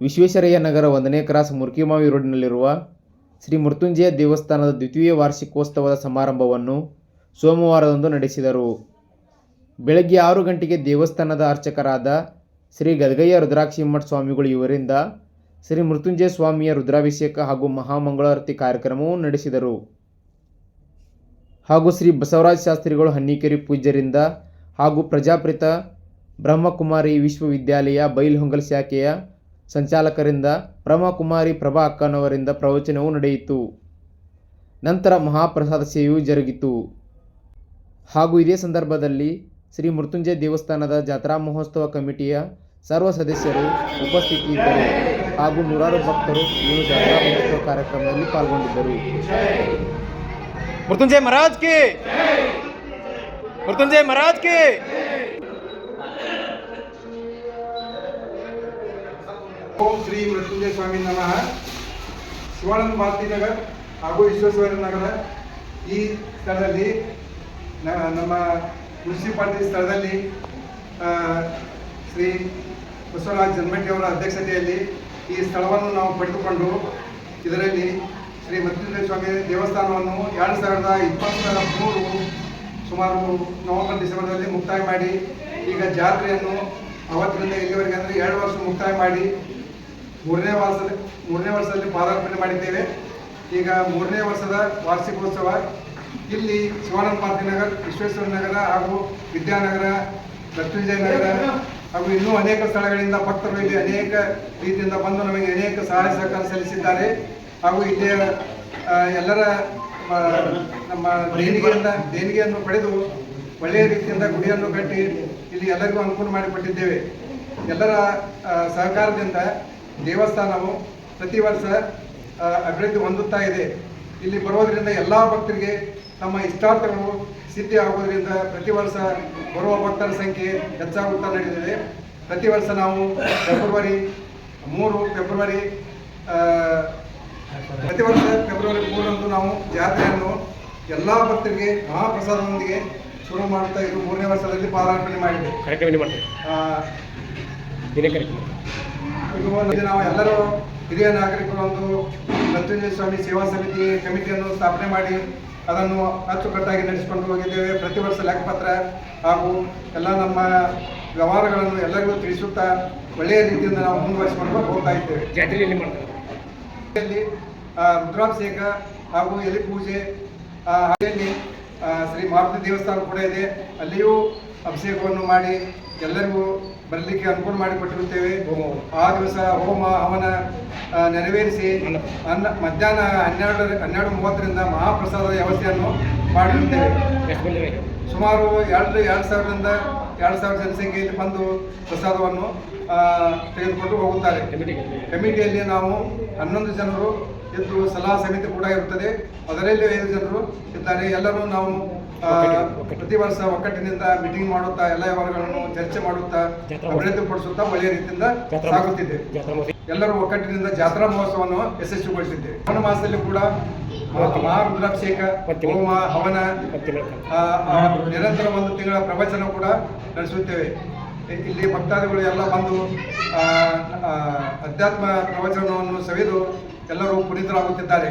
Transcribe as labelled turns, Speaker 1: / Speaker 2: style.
Speaker 1: ವಿಶ್ವೇಶ್ವರಯ್ಯ ನಗರ ಒಂದನೇ ಕ್ರಾಸ್ ಮುರ್ಕಿಮಾವಿ ರೋಡ್ನಲ್ಲಿರುವ ಶ್ರೀ ಮೃತ್ಯುಂಜಯ ದೇವಸ್ಥಾನದ ದ್ವಿತೀಯ ವಾರ್ಷಿಕೋತ್ಸವದ ಸಮಾರಂಭವನ್ನು ಸೋಮವಾರದಂದು ನಡೆಸಿದರು. ಬೆಳಗ್ಗೆ ಆರು ಗಂಟೆಗೆ ದೇವಸ್ಥಾನದ ಅರ್ಚಕರಾದ ಶ್ರೀ ಗದಗಯ್ಯ ರುದ್ರಾಕ್ಷಿಮಠ ಸ್ವಾಮಿಗಳು ಇವರಿಂದ ಶ್ರೀ ಮೃತ್ಯುಂಜಯ ಸ್ವಾಮಿಯ ರುದ್ರಾಭಿಷೇಕ ಹಾಗೂ ಮಹಾಮಂಗಳಾರತಿ ಕಾರ್ಯಕ್ರಮವು ನಡೆಸಿದರು. ಹಾಗೂ ಶ್ರೀ ಬಸವರಾಜ ಶಾಸ್ತ್ರಿಗಳು ಹನ್ನಿಕೇರಿ ಪೂಜ್ಯರಿಂದ ಹಾಗೂ ಪ್ರಜಾಪ್ರಿತ ಬ್ರಹ್ಮಕುಮಾರಿ ವಿಶ್ವವಿದ್ಯಾಲಯ ಬೈಲ್ಹೊಂಗಲ್ ಶಾಖೆಯ ಸಂಚಾಲಕರಿಂದ ಪ್ರಮಕುಮಾರಿ ಪ್ರಭಾ ಅಕ್ಕನವರಿಂದ ಪ್ರವಚನವು ನಡೆಯಿತು. ನಂತರ ಮಹಾಪ್ರಸಾದ ಸೇವೆಯೂ ಜರುಗಿತು. ಹಾಗೂ ಇದೇ ಸಂದರ್ಭದಲ್ಲಿ ಶ್ರೀ ಮೃತ್ಯುಂಜಯ ದೇವಸ್ಥಾನದ ಜಾತ್ರಾ ಮಹೋತ್ಸವ ಕಮಿಟಿಯ ಸರ್ವ ಸದಸ್ಯರು ಉಪಸ್ಥಿತಿಯಿದ್ದರು ಹಾಗೂ ನೂರಾರು ಭಕ್ತರು ಈ ಜಾತ್ರಾ ಮಹೋತ್ಸವ ಕಾರ್ಯಕ್ರಮದಲ್ಲಿ ಪಾಲ್ಗೊಂಡಿದ್ದರು.
Speaker 2: ಮೃತ್ಯುಂಜಯ ಮಹಾರಾಜ್ ಕೇ! ಮೃತ್ಯುಂಜಯ ಮಹಾರಾಜ್ ಕೇ!
Speaker 3: ಓಂ ಶ್ರೀ ಮೃತ್ಯುಂಜಯ ಸ್ವಾಮಿ ನಮಃ. ಶಿವಾನಂದ ಭಾರತಿ ನಗರ ಹಾಗೂ ವಿಶ್ವೇಶ್ವರ ನಗರ ಈ ಸ್ಥಳದಲ್ಲಿ ನಮ್ಮ ಮುನ್ಸಿಪಾಲಿಟಿ ಸ್ಥಳದಲ್ಲಿ ಶ್ರೀ ಬಸವರಾಜ್ ಜನ್ಮಟ್ಟಿಯವರ ಅಧ್ಯಕ್ಷತೆಯಲ್ಲಿ ಈ ಸ್ಥಳವನ್ನು ನಾವು ಪಡೆದುಕೊಂಡು ಇದರಲ್ಲಿ ಶ್ರೀ ಮೃತ್ಯುಂಜಯ ಸ್ವಾಮಿ ದೇವಸ್ಥಾನವನ್ನು ಎರಡು ಸಾವಿರದ ಇಪ್ಪತ್ತರ ಮೂರು ಸುಮಾರು ನವಂಬರ್ ಡಿಸೆಂಬರ್ನಲ್ಲಿ ಮುಕ್ತಾಯ ಮಾಡಿ, ಈಗ ಜಾತ್ರೆಯನ್ನು ಅವತ್ತಿನಿಂದ ಇಲ್ಲಿವರೆಗೆ ಅಂದರೆ ಎರಡು ವರ್ಷ ಮುಕ್ತಾಯ ಮಾಡಿ ಮೂರನೇ ವರ್ಷದಲ್ಲಿ ಮೂರನೇ ವರ್ಷದಲ್ಲಿ ಪಾದಾರ್ಪಣೆ ಮಾಡಿದ್ದೇವೆ. ಈಗ ಮೂರನೇ ವರ್ಷದ ವಾರ್ಷಿಕೋತ್ಸವ ಇಲ್ಲಿ ಶಿವಾನಂದ ಭಾರತಿ ನಗರ್, ವಿಶ್ವೇಶ್ವರ ನಗರ ಹಾಗೂ ವಿದ್ಯಾನಗರ ಲಕ್ಷ್ಮೀಜಯ ನಗರ ಹಾಗೂ ಇನ್ನೂ ಅನೇಕ ಸ್ಥಳಗಳಿಂದ ಭಕ್ತರು ಇಲ್ಲಿ ಅನೇಕ ರೀತಿಯಿಂದ ಬಂದು ನಮಗೆ ಅನೇಕ ಸಹಾಯ ಸಹಕಾರ ಸಲ್ಲಿಸಿದ್ದಾರೆ. ಹಾಗೂ ಇಲ್ಲಿಯ ಎಲ್ಲರ ನಮ್ಮ ದೇಣಿಗೆಯಿಂದ, ದೇಣಿಗೆಯನ್ನು ಪಡೆದು ಒಳ್ಳೆಯ ರೀತಿಯಿಂದ ಗುಡಿಯನ್ನು ಕಟ್ಟಿ ಇಲ್ಲಿ ಎಲ್ಲರಿಗೂ ಅನುಕೂಲ ಮಾಡಿಕೊಟ್ಟಿದ್ದೇವೆ. ಎಲ್ಲರ ಸಹಕಾರದಿಂದ ದೇವಸ್ಥಾನವು ಪ್ರತಿ ವರ್ಷ ಅಭಿವೃದ್ಧಿ ಹೊಂದುತ್ತಾ ಇದೆ. ಇಲ್ಲಿ ಬರೋದರಿಂದ ಎಲ್ಲ ಭಕ್ತರಿಗೆ ತಮ್ಮ ಇಷ್ಟಾರ್ಥಗಳು ಸಿದ್ಧಿ ಆಗೋದ್ರಿಂದ ಪ್ರತಿ ವರ್ಷ ಬರುವ ಭಕ್ತರ ಸಂಖ್ಯೆ ಹೆಚ್ಚಾಗುತ್ತಾ ನಡೆದಿದೆ. ಪ್ರತಿ ವರ್ಷ ನಾವು ಫೆಬ್ರವರಿ ಮೂರು ಫೆಬ್ರವರಿ ಪ್ರತಿ ವರ್ಷ ಫೆಬ್ರವರಿ ಮೂರರಂದು ನಾವು ಜಾತ್ರೆಯನ್ನು ಎಲ್ಲ ಭಕ್ತರಿಗೆ ಮಹಾಪ್ರಸಾದದೊಂದಿಗೆ ಶುರು ಮಾಡ್ತಾ ಇದ್ದು ಮೂರನೇ ವರ್ಷದಲ್ಲಿ ಪಾದಾರ್ಪಣೆ ಮಾಡಿದೆ. ಇದು ನಾವು ಎಲ್ಲರೂ ಹಿರಿಯ ನಾಗರಿಕರು ಒಂದು ಮೃತ್ಯುಂಜಯ ಸ್ವಾಮಿ ಸೇವಾ ಸಮಿತಿ ಕಮಿಟಿಯನ್ನು ಸ್ಥಾಪನೆ ಮಾಡಿ ಅದನ್ನು ಅಚ್ಚುಕಟ್ಟಾಗಿ ನಡೆಸಿಕೊಂಡು ಹೋಗಿದ್ದೇವೆ. ಪ್ರತಿ ವರ್ಷ ಲೆಕ್ಕಪತ್ರ ಹಾಗೂ ಎಲ್ಲ ನಮ್ಮ ವ್ಯವಹಾರಗಳನ್ನು ಎಲ್ಲರಿಗೂ ತಿಳಿಸುತ್ತಾ ಒಳ್ಳೆಯ ರೀತಿಯಿಂದ ನಾವು ಮುಂದುವರಿಸಿಕೊಂಡು ಹೋಗ್ತಾ ಇದ್ದೇವೆ. ರುದ್ರಾಭಿಷೇಕ ಹಾಗೂ ಎಲೆ ಪೂಜೆ ಹಳ್ಳಿಯಲ್ಲಿ ಶ್ರೀ ಮಾರುತಿ ದೇವಸ್ಥಾನ ಕೂಡ ಇದೆ. ಅಲ್ಲಿಯೂ ಅಭಿಷೇಕವನ್ನು ಮಾಡಿ ಎಲ್ಲರಿಗೂ ಬರಲಿಕ್ಕೆ ಅನುಕೂಲ ಮಾಡಿಕೊಟ್ಟಿರುತ್ತೇವೆ. ಆ ದಿವಸ ಹೋಮ ಹವನ ನೆರವೇರಿಸಿ
Speaker 2: ಅನ್ನ.
Speaker 3: ಮಧ್ಯಾಹ್ನ ಹನ್ನೆರಡು ಹನ್ನೆರಡು ಮೂವತ್ತರಿಂದ ಮಹಾಪ್ರಸಾದದ ವ್ಯವಸ್ಥೆಯನ್ನು ಮಾಡಿರುತ್ತೇವೆ ಸುಮಾರು ಎರಡು ಎರಡು ಸಾವಿರದಿಂದ ಎರಡು ಸಾವಿರ ಜನಸಂಖ್ಯೆಯಲ್ಲಿ ಬಂದು ಪ್ರಸಾದವನ್ನು ತೆಗೆದುಕೊಂಡು ಹೋಗುತ್ತಾರೆ ಕಮಿಟಿಯಲ್ಲಿ ನಾವು ಹನ್ನೊಂದು ಜನರು ಇದ್ದು ಸಲಹಾ ಸಮಿತಿ ಕೂಡ ಇರುತ್ತದೆ ಅದರಲ್ಲಿ ಐದು ಜನರು ಇದ್ದಾರೆ ಎಲ್ಲರೂ ನಾವು. ಪ್ರತಿ ವರ್ಷ ಒಕ್ಕಟ್ಟಿನಿಂದ ಮೀಟಿಂಗ್ ಮಾಡುತ್ತಾ ಎಲ್ಲ ವ್ಯವಹಾರಗಳನ್ನು ಚರ್ಚೆ ಮಾಡುತ್ತಾ
Speaker 2: ಅಭಿವೃದ್ಧಿ
Speaker 3: ಪಡಿಸುತ್ತಾ ಒಳ್ಳೆಯ ರೀತಿಯಿಂದ ಸಾಗುತ್ತಿದೆ. ಎಲ್ಲರೂ ಒಕ್ಕಟ್ಟಿನಿಂದ ಜಾತ್ರಾ ಮಹೋತ್ಸವವನ್ನು ಯಶಸ್ವಿಗೊಳಿಸಿದ್ದೇವೆ ಹವನ ಮಾಸದಲ್ಲಿ ಕೂಡ ಮಹಾರುದ್ರಾಭಿಷೇಕ. ಹೋಮ ಹವನ ನಿರಂತರ ಒಂದು ತಿಂಗಳ ಪ್ರವಚನ ಕೂಡ ನಡೆಸುತ್ತೇವೆ. ಇಲ್ಲಿ ಭಕ್ತಾದಿಗಳು ಎಲ್ಲ ಬಂದು ಅಧ್ಯಾತ್ಮ ಪ್ರವಚನವನ್ನು ಸವಿದು ಎಲ್ಲರೂ ಪುನೀತರಾಗುತ್ತಿದ್ದಾರೆ.